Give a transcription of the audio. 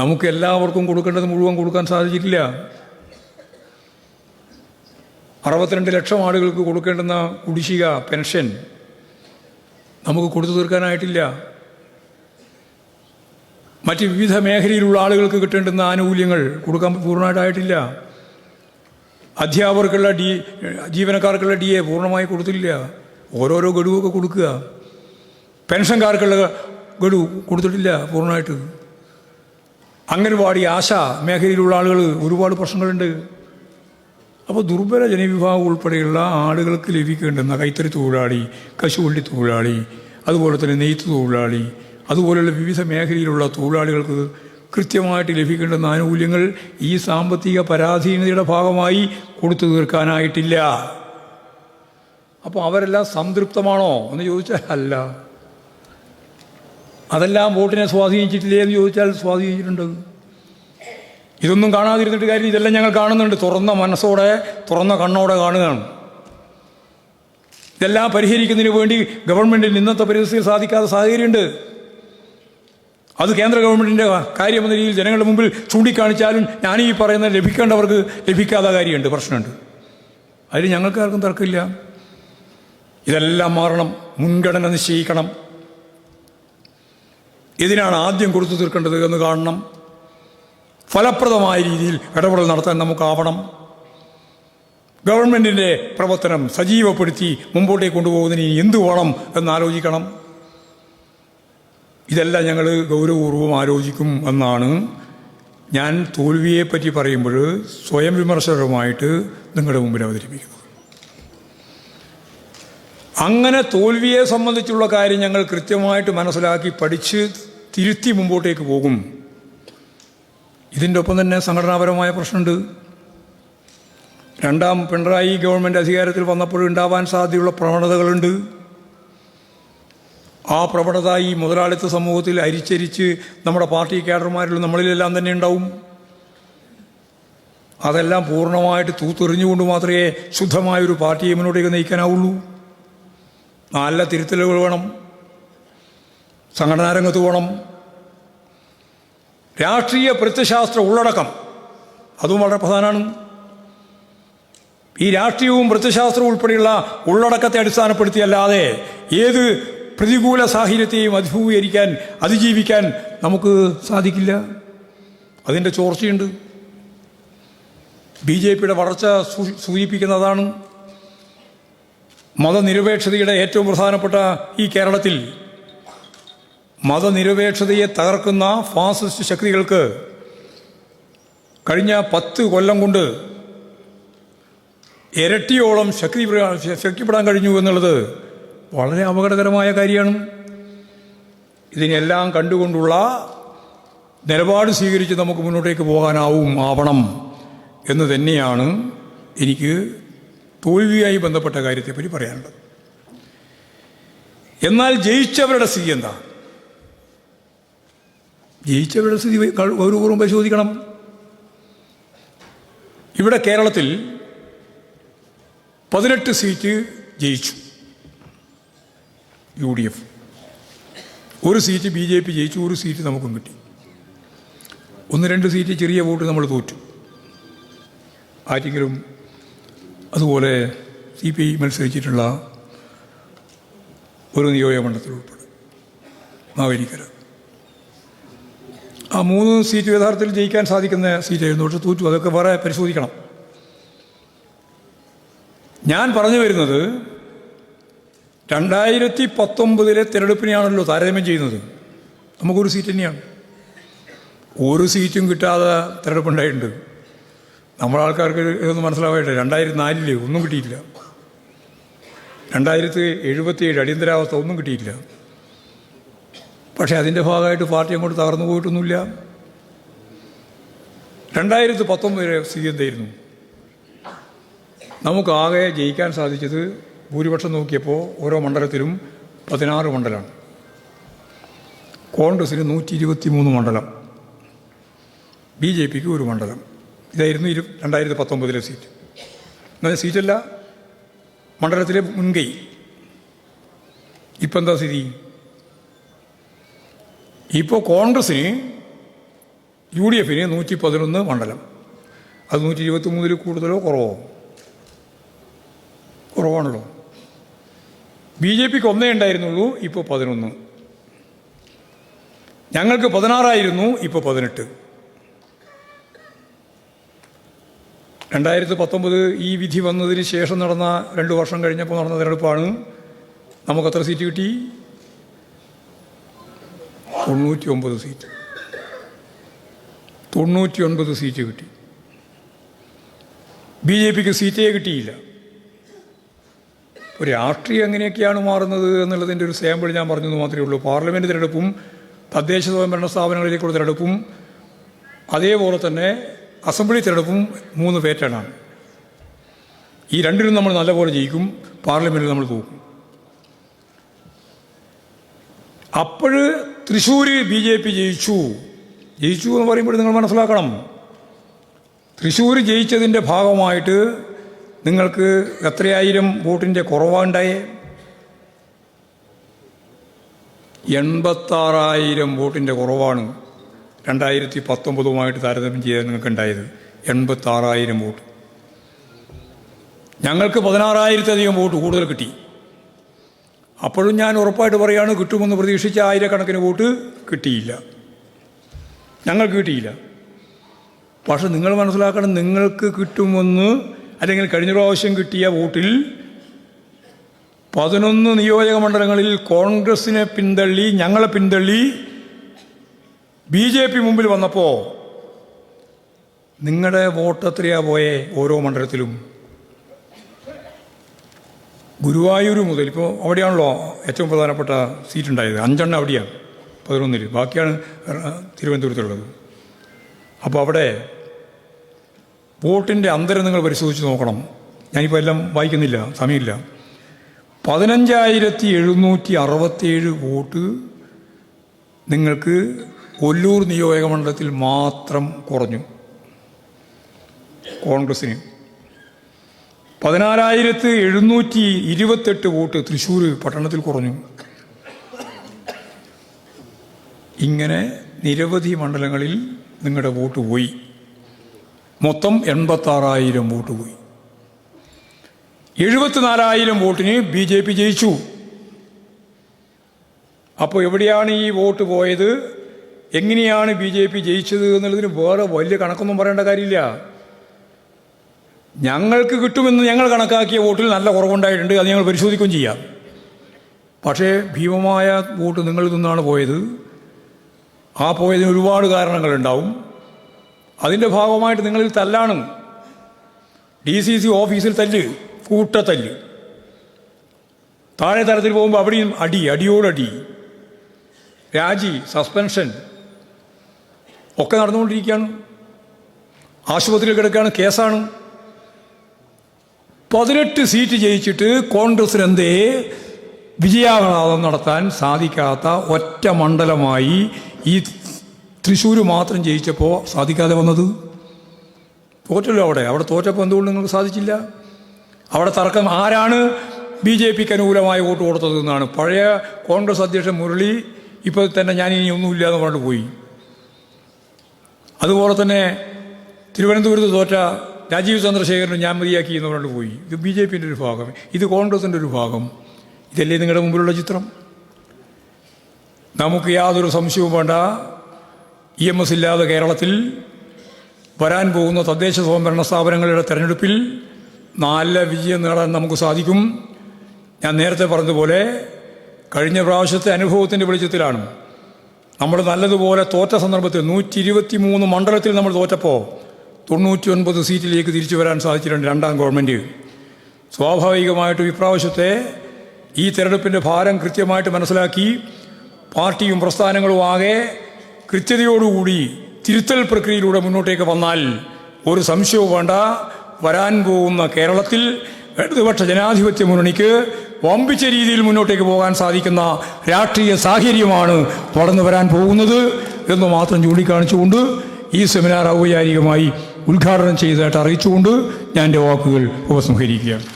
നമുക്ക് എല്ലാവർക്കും കൊടുക്കേണ്ടത് മുഴുവൻ കൊടുക്കാൻ സാധിച്ചിട്ടില്ല. അറുപത്തിരണ്ട് ലക്ഷം ആളുകൾക്ക് കൊടുക്കേണ്ടുന്ന കുടിശ്ശിക പെൻഷൻ നമുക്ക് കൊടുത്തു തീർക്കാനായിട്ടില്ല. മറ്റ് വിവിധ മേഖലയിലുള്ള ആളുകൾക്ക് കിട്ടേണ്ടുന്ന ആനുകൂല്യങ്ങൾ കൊടുക്കാൻ പൂർണമായിട്ടായിട്ടില്ല. അധ്യാപകർക്കുള്ള ഡി ജീവനക്കാർക്കുള്ള ഡി എ പൂർണമായി കൊടുത്തില്ല. ഓരോരോ ഗഡുവൊക്കെ കൊടുക്കുക. പെൻഷൻകാർക്കുള്ള ഗഡു കൊടുത്തിട്ടില്ല പൂർണമായിട്ട്. അംഗൻവാടി ആശ മേഖലയിലുള്ള ആളുകൾ ഒരുപാട് പ്രശ്നങ്ങളുണ്ട്. അപ്പോൾ ദുർബല ജനവിഭാഗം ഉൾപ്പെടെയുള്ള ആളുകൾക്ക് ലഭിക്കേണ്ടുന്ന കൈത്തറി തൊഴിലാളി കശുവണ്ടി തൊഴിലാളി അതുപോലെ തന്നെ നെയ്ത്ത് തൊഴിലാളി അതുപോലെയുള്ള വിവിധ മേഖലയിലുള്ള തൊഴിലാളികൾക്ക് കൃത്യമായിട്ട് ലഭിക്കേണ്ടുന്ന ആനുകൂല്യങ്ങൾ ഈ സാമ്പത്തിക പരാധീനതയുടെ ഭാഗമായി കൊടുത്തു തീർക്കാനായിട്ടില്ല. അപ്പോൾ അവരെല്ലാം സംതൃപ്തമാണോ എന്ന് ചോദിച്ചാൽ അല്ല. അതെല്ലാം വോട്ടിനെ സ്വാധീനിച്ചിട്ടില്ലേ എന്ന് ചോദിച്ചാൽ സ്വാധീനിച്ചിട്ടുണ്ട്. ഇതൊന്നും കാണാതിരുന്നിട്ട് കാര്യം ഇതെല്ലാം ഞങ്ങൾ കാണുന്നുണ്ട്. തുറന്ന മനസ്സോടെ തുറന്ന കണ്ണോടെ കാണുകയാണ്. ഇതെല്ലാം പരിഹരിക്കുന്നതിന് വേണ്ടി ഗവൺമെന്റിന് ഇന്നത്തെ പരിസ്ഥിതിയിൽ സാധിക്കാത്ത സാഹചര്യമുണ്ട്. അത് കേന്ദ്ര ഗവൺമെന്റിന്റെ കാര്യമെന്ന രീതിയിൽ ജനങ്ങളുടെ മുമ്പിൽ ചൂണ്ടിക്കാണിച്ചാലും ഈ പറയുന്ന ലഭിക്കേണ്ടവർക്ക് ലഭിക്കാത്ത കാര്യമുണ്ട് പ്രശ്നമുണ്ട്. അതിൽ ഞങ്ങൾക്ക് ആർക്കും തർക്കമില്ല. ഇതെല്ലാം മാറണം മുൻഗണന നിശ്ചയിക്കണം. ഇതിനാണ് ആദ്യം കൊടുത്തു തീർക്കേണ്ടത് എന്ന് കാണണം. ഫലപ്രദമായ രീതിയിൽ ഇടപെടൽ നടത്താൻ നമുക്കാവണം. ഗവൺമെന്റിന്റെ പ്രവർത്തനം സജീവപ്പെടുത്തി മുമ്പോട്ടേക്ക് കൊണ്ടുപോകുന്നതിന് ഇനി എന്ത് വേണം എന്നാലോചിക്കണം. ഇതെല്ലാം ഞങ്ങൾ ഗൗരവപൂർവം ആലോചിക്കും എന്നാണ് ഞാൻ തോൽവിയെപ്പറ്റി പറയുമ്പോൾ സ്വയം വിമർശകരുമായിട്ട് നിങ്ങളുടെ മുമ്പിൽ അവതരിപ്പിക്കുന്നത് അങ്ങനെ തോൽവിയെ സംബന്ധിച്ചുള്ള കാര്യം ഞങ്ങൾ കൃത്യമായിട്ട് മനസ്സിലാക്കി പഠിച്ച് തിരുത്തി മുമ്പോട്ടേക്ക് പോകും. ഇതിന്റെ ഒപ്പം തന്നെ സംഘടനാപരമായ പ്രശ്നമുണ്ട്. രണ്ടാം പിണറായി ഗവൺമെന്റ് അധികാരത്തിൽ വന്നപ്പോഴുണ്ടാവാൻ സാധ്യതയുള്ള പ്രവണതകളുണ്ട്. ആ പ്രവണത ഈ മുതലാളിത്ത സമൂഹത്തിൽ അരിച്ചരിച്ച് നമ്മുടെ പാർട്ടി കേഡർമാരിലും നമ്മളിലെല്ലാം തന്നെ ഉണ്ടാവും. അതെല്ലാം പൂർണമായിട്ട് തൂത്തെറിഞ്ഞുകൊണ്ട് മാത്രമേ ശുദ്ധമായൊരു പാർട്ടിയെ മുന്നോട്ടേക്ക് നയിക്കാനാവുള്ളൂ. നല്ല തിരുത്തലുകൾ വേണം. സംഘടനാ രംഗത്ത് പോകണം. രാഷ്ട്രീയ പ്രത്യശാസ്ത്ര ഉള്ളടക്കം അതും വളരെ പ്രധാനമാണ്. ഈ രാഷ്ട്രീയവും പ്രത്യശാസ്ത്രവും ഉൾപ്പെടെയുള്ള ഉള്ളടക്കത്തെ അടിസ്ഥാനപ്പെടുത്തിയല്ലാതെ ഏത് പ്രതികൂല സാഹചര്യത്തെയും അഭിമുഖീകരിക്കാൻ അതിജീവിക്കാൻ നമുക്ക് സാധിക്കില്ല. അതിന്റെ ചോർച്ചയുണ്ട്. ബി ജെ പിയുടെ വളർച്ച സൂചിപ്പിക്കുന്നതാണ്. മതനിരപേക്ഷതയുടെ ഏറ്റവും പ്രധാനപ്പെട്ട ഈ കേരളത്തിൽ മതനിരപേക്ഷതയെ തകർക്കുന്ന ഫാസിസ്റ്റ് ശക്തികൾക്ക് കഴിഞ്ഞ പത്ത് കൊല്ലം കൊണ്ട് ഇരട്ടിയോളം ശക്തി ശക്തിപ്പെടാൻ കഴിഞ്ഞു എന്നുള്ളത് വളരെ അപകടകരമായ കാര്യമാണ്. ഇതിനെല്ലാം കണ്ടുകൊണ്ടുള്ള നിലപാട് സ്വീകരിച്ച് നമുക്ക് മുന്നോട്ടേക്ക് പോകാനാവും ആവണം എന്ന് തന്നെയാണ് എനിക്ക് തോൽവിയായി ബന്ധപ്പെട്ട കാര്യത്തെപ്പറ്റി പറയാനുള്ളത്. എന്നാൽ ജയിച്ചവരുടെ സ്ഥിതി എന്താ? ജയിച്ചവരുടെ സ്ഥിതി ഗൗരവപൂർവം പരിശോധിക്കണം. ഇവിടെ കേരളത്തിൽ പതിനെട്ട് സീറ്റ് ജയിച്ചു. യു ഡി എഫ് ഒരു സീറ്റ് ബി ജെ പി ജയിച്ചു ഒരു സീറ്റ് നമുക്കും കിട്ടി. ഒന്ന് രണ്ട് സീറ്റ് ചെറിയ വോട്ട് നമ്മൾ തോറ്റു. ആരെങ്കിലും അതുപോലെ സി പി ഐ മത്സരിച്ചിട്ടുള്ള ഒരു നിയോജകമണ്ഡലത്തിൽ ഉൾപ്പെടും മാവേലിക്കര. ആ മൂന്ന് സീറ്റ് യഥാർത്ഥത്തിൽ ജയിക്കാൻ സാധിക്കുന്ന സീറ്റായിരുന്നു പക്ഷെ തോറ്റു അതൊക്കെ വേറെ പരിശോധിക്കണം. ഞാൻ പറഞ്ഞു വരുന്നത് രണ്ടായിരത്തി പത്തൊമ്പതിലെ തിരഞ്ഞെടുപ്പിനെയാണല്ലോ താരതമ്യം ചെയ്യുന്നത്. നമുക്കൊരു സീറ്റ് തന്നെയാണ്. ഒരു സീറ്റും കിട്ടാതെ തിരഞ്ഞെടുപ്പുണ്ടായിട്ടുണ്ട്. നമ്മുടെ ആൾക്കാർക്ക് ഇതൊന്നും മനസ്സിലാവായിട്ട് രണ്ടായിരത്തി നാലിൽ ഒന്നും കിട്ടിയിട്ടില്ല. രണ്ടായിരത്തി എഴുപത്തി ഏഴ് അടിയന്തരാവസ്ഥ ഒന്നും കിട്ടിയിട്ടില്ല. പക്ഷേ അതിന്റെ ഭാഗമായിട്ട് പാർട്ടി അങ്ങോട്ട് തകർന്നു പോയിട്ടൊന്നുമില്ല. രണ്ടായിരത്തി പത്തൊമ്പതിലെ സ്ഥിതി എന്തായിരുന്നു? നമുക്കാകെ ജയിക്കാൻ സാധിച്ചത് ഭൂരിപക്ഷം നോക്കിയപ്പോൾ ഓരോ മണ്ഡലത്തിലും പതിനാറ് മണ്ഡലമാണ് കോൺഗ്രസിന് നൂറ്റി ഇരുപത്തി മൂന്ന് മണ്ഡലം. ബി ജെ പിക്ക് ഒരു മണ്ഡലം. ഇതായിരുന്നു ഇരു രണ്ടായിരത്തി പത്തൊമ്പതിലെ സീറ്റ്. എന്നാൽ സീറ്റല്ല മണ്ഡലത്തിലെ മുൻകൈ. ഇപ്പം എന്താ സ്ഥിതി? ഇപ്പോൾ കോൺഗ്രസ്സിന് യു ഡി എഫിന് നൂറ്റി പതിനൊന്ന് മണ്ഡലം. അത് നൂറ്റി ഇരുപത്തി മൂന്നിൽ കൂടുതലോ കുറവോ? കുറവാണല്ലോ. ബി ജെ പിക്ക് ഒന്നേ ഉണ്ടായിരുന്നുള്ളൂ ഇപ്പോൾ പതിനൊന്ന്. ഞങ്ങൾക്ക് പതിനാറായിരുന്നു ഇപ്പോൾ പതിനെട്ട്. രണ്ടായിരത്തി പത്തൊമ്പത് ഈ വിധി വന്നതിന് ശേഷം നടന്ന രണ്ട് വർഷം കഴിഞ്ഞപ്പോൾ നടന്ന തിരഞ്ഞെടുപ്പാണ്. നമുക്കത്ര സീറ്റ് കിട്ടി. തൊണ്ണൂറ്റി ഒമ്പത് സീറ്റ്. തൊണ്ണൂറ്റി ഒൻപത് സീറ്റ് കിട്ടി. ബി ജെ പിക്ക് സീറ്റേ കിട്ടിയില്ല. ഒരു രാഷ്ട്രീയം എങ്ങനെയൊക്കെയാണ് മാറുന്നത് എന്നുള്ളതിന്റെ ഒരു സാമ്പിൾ ഞാൻ പറഞ്ഞെന്ന് മാത്രമേ ഉള്ളൂ. പാർലമെന്റ് തിരഞ്ഞെടുപ്പും തദ്ദേശ സ്വയംഭരണ സ്ഥാപനങ്ങളിലേക്കുള്ള തിരഞ്ഞെടുപ്പും അതേപോലെ തന്നെ അസംബ്ലി തിരഞ്ഞെടുപ്പും മൂന്ന് പേറ്റേണാണ്. ഈ രണ്ടിലും നമ്മൾ നല്ലപോലെ ജയിക്കും പാർലമെന്റിൽ നമ്മൾ തോക്കും. അപ്പോൾ തൃശ്ശൂർ ബി ജെ പി ജയിച്ചു. ജയിച്ചു എന്ന് പറയുമ്പോൾ നിങ്ങൾ മനസ്സിലാക്കണം. തൃശ്ശൂർ ജയിച്ചതിന്റെ ഭാഗമായിട്ട് നിങ്ങൾക്ക് എത്രയായിരം വോട്ടിന്റെ കുറവുണ്ടായേ എൺപത്താറായിരം വോട്ടിന്റെ കുറവാണ്. രണ്ടായിരത്തി പത്തൊമ്പതുമായിട്ട് താരതമ്യം ചെയ്യാൻ നിങ്ങൾക്ക് ഉണ്ടായത് എൺപത്താറായിരം വോട്ട്. ഞങ്ങൾക്ക് പതിനാറായിരത്തധികം വോട്ട് കൂടുതൽ കിട്ടി. അപ്പോഴും ഞാൻ ഉറപ്പായിട്ട് പറയാണ് കിട്ടുമെന്ന് പ്രതീക്ഷിച്ച ആയിരക്കണക്കിന് വോട്ട് കിട്ടിയില്ല. ഞങ്ങൾക്ക് കിട്ടിയില്ല. പക്ഷെ നിങ്ങൾ മനസ്സിലാക്കണം നിങ്ങൾക്ക് കിട്ടുമെന്ന് അല്ലെങ്കിൽ കഴിഞ്ഞ പ്രാവശ്യം കിട്ടിയ വോട്ടിൽ പതിനൊന്ന് നിയോജക മണ്ഡലങ്ങളിൽ കോൺഗ്രസിനെ പിന്തള്ളി ഞങ്ങളെ പിന്തള്ളി ബി ജെ പി മുമ്പിൽ വന്നപ്പോൾ നിങ്ങളുടെ വോട്ട് എത്രയാ പോയേ ഓരോ മണ്ഡലത്തിലും? ഗുരുവായൂർ മുതൽ ഇപ്പോൾ അവിടെയാണല്ലോ ഏറ്റവും പ്രധാനപ്പെട്ട സീറ്റ് ഉണ്ടായത് അഞ്ചെണ്ണം അവിടെയാണ് പതിനൊന്നിൽ ബാക്കിയാണ് തിരുവനന്തപുരത്തുള്ളത്. അപ്പോൾ അവിടെ വോട്ടിന്റെ അന്തരം നിങ്ങൾ പരിശോധിച്ച് നോക്കണം. ഞാനിപ്പോൾ എല്ലാം വായിക്കുന്നില്ല സമയമില്ല. പതിനഞ്ചായിരത്തി എഴുന്നൂറ്റി അറുപത്തിയേഴ് വോട്ട് നിങ്ങൾക്ക് കൊല്ലൂർ നിയോജകമണ്ഡലത്തിൽ മാത്രം കുറഞ്ഞു. കോൺഗ്രസിന് പതിനാലായിരത്തി എഴുന്നൂറ്റി ഇരുപത്തെട്ട് വോട്ട് തൃശ്ശൂർ പട്ടണത്തിൽ കുറഞ്ഞു. ഇങ്ങനെ നിരവധി മണ്ഡലങ്ങളിൽ നിങ്ങളുടെ വോട്ട് പോയി. മൊത്തം എൺപത്താറായിരം വോട്ട് പോയി. എഴുപത്തിനാലായിരം വോട്ടിന് ബി ജെ പി ജയിച്ചു. അപ്പോൾ എവിടെയാണ് ഈ വോട്ട് പോയത്? എങ്ങനെയാണ് ബി ജെ പി ജയിച്ചത് എന്നുള്ളതിന് വേറെ വലിയ കണക്കൊന്നും പറയേണ്ട കാര്യമില്ല. ഞങ്ങൾക്ക് കിട്ടുമെന്ന് ഞങ്ങൾ കണക്കാക്കിയ വോട്ടിൽ നല്ല കുറവുണ്ടായിട്ടുണ്ട് അത് ഞങ്ങൾ പരിശോധിക്കുകയും ചെയ്യാം. പക്ഷേ ഭീമമായ വോട്ട് നിങ്ങളിൽ നിന്നാണ് പോയത്. ആ പോയതിന് ഒരുപാട് കാരണങ്ങളുണ്ടാവും. അതിന്റെ ഭാഗമായിട്ട് നിങ്ങളിൽ തല്ലാണ്. ഡി സി സി ഓഫീസിൽ തല്ല് കൂട്ടത്തല്ല്. താഴെ തലത്തിൽ പോകുമ്പോൾ അവിടെയും അടി അടിയോടടി. രാജി സസ്പെൻഷൻ ഒക്കെ നടന്നുകൊണ്ടിരിക്കുകയാണ്. ആശുപത്രിയിൽ കിടക്കുകയാണ് കേസാണ്. പതിനെട്ട് സീറ്റ് ജയിച്ചിട്ട് കോൺഗ്രസിന് എന്തേ വിജയാഹ്ലാദം നടത്താൻ സാധിക്കാത്ത ഒറ്റ മണ്ഡലമായി ഈ തൃശ്ശൂർ മാത്രം ജയിച്ചപ്പോൾ സാധിക്കാതെ വന്നത്? തോറ്റല്ലോ അവിടെ. അവിടെ തോറ്റപ്പോൾ എന്തുകൊണ്ട് നിങ്ങൾക്ക് സാധിച്ചില്ല? അവിടെ തർക്കം ആരാണ് ബി ജെ പിക്ക് അനുകൂലമായി വോട്ട് കൊടുത്തതെന്നാണ് പഴയ കോൺഗ്രസ് അധ്യക്ഷൻ മുരളി ഇപ്പോൾ തന്നെ ഞാൻ ഇനി ഒന്നുമില്ല എന്ന് പറഞ്ഞിട്ട് പോയി. അതുപോലെ തന്നെ തിരുവനന്തപുരത്ത് തോറ്റ രാജീവ് ചന്ദ്രശേഖരന് ഞാൻ മതിയാക്കി എന്ന് പറഞ്ഞു പോയി. ഇത് ബി ജെ പിന്റെ ഒരു ഭാഗം. ഇത് കോൺഗ്രസിന്റെ ഒരു ഭാഗം. ഇതല്ലേ നിങ്ങളുടെ മുമ്പിലുള്ള ചിത്രം? നമുക്ക് യാതൊരു സംശയവും വേണ്ട. ഇ എം എസ് ഇല്ലാതെ കേരളത്തിൽ വരാൻ പോകുന്ന തദ്ദേശ സ്വയംഭരണ സ്ഥാപനങ്ങളുടെ തെരഞ്ഞെടുപ്പിൽ നല്ല വിജയം നേടാൻ നമുക്ക് സാധിക്കും. ഞാൻ നേരത്തെ പറഞ്ഞതുപോലെ കഴിഞ്ഞ പ്രാവശ്യത്തെ അനുഭവത്തിന്റെ വെളിച്ചത്തിലാണ്. നമ്മൾ നല്ലതുപോലെ തോറ്റ സന്ദർഭത്തിൽ നൂറ്റി ഇരുപത്തി മൂന്ന് മണ്ഡലത്തിൽ നമ്മൾ തോറ്റപ്പോൾ തൊണ്ണൂറ്റി ഒൻപത് സീറ്റിലേക്ക് തിരിച്ചു വരാൻ സാധിച്ചിട്ടുണ്ട് രണ്ടാം ഗവൺമെന്റ് സ്വാഭാവികമായിട്ടും ഇപ്രാവശ്യത്തെ ഈ തെരഞ്ഞെടുപ്പിന്റെ ഭാരം കൃത്യമായിട്ട് മനസ്സിലാക്കി പാർട്ടിയും പ്രസ്ഥാനങ്ങളും ആകെ കൃത്യതയോടുകൂടി തിരുത്തൽ പ്രക്രിയയിലൂടെ മുന്നോട്ടേക്ക് വന്നാൽ ഒരു സംശയവും വേണ്ട. വരാൻ പോകുന്ന കേരളത്തിൽ ഇടതുപക്ഷ ജനാധിപത്യ മുന്നണിക്ക് വമ്പിച്ച രീതിയിൽ മുന്നോട്ടേക്ക് പോകാൻ സാധിക്കുന്ന രാഷ്ട്രീയ സാഹചര്യമാണ് വളർന്നു വരാൻ പോകുന്നത് എന്ന് മാത്രം ചൂണ്ടിക്കാണിച്ചുകൊണ്ട് ഈ സെമിനാർ ഔപചാരികമായി ഉദ്ഘാടനം ചെയ്തതായിട്ട് അറിയിച്ചുകൊണ്ട് ഞാൻ എന്റെ വാക്കുകൾ ഉപസംഹരിക്കുകയാണ്.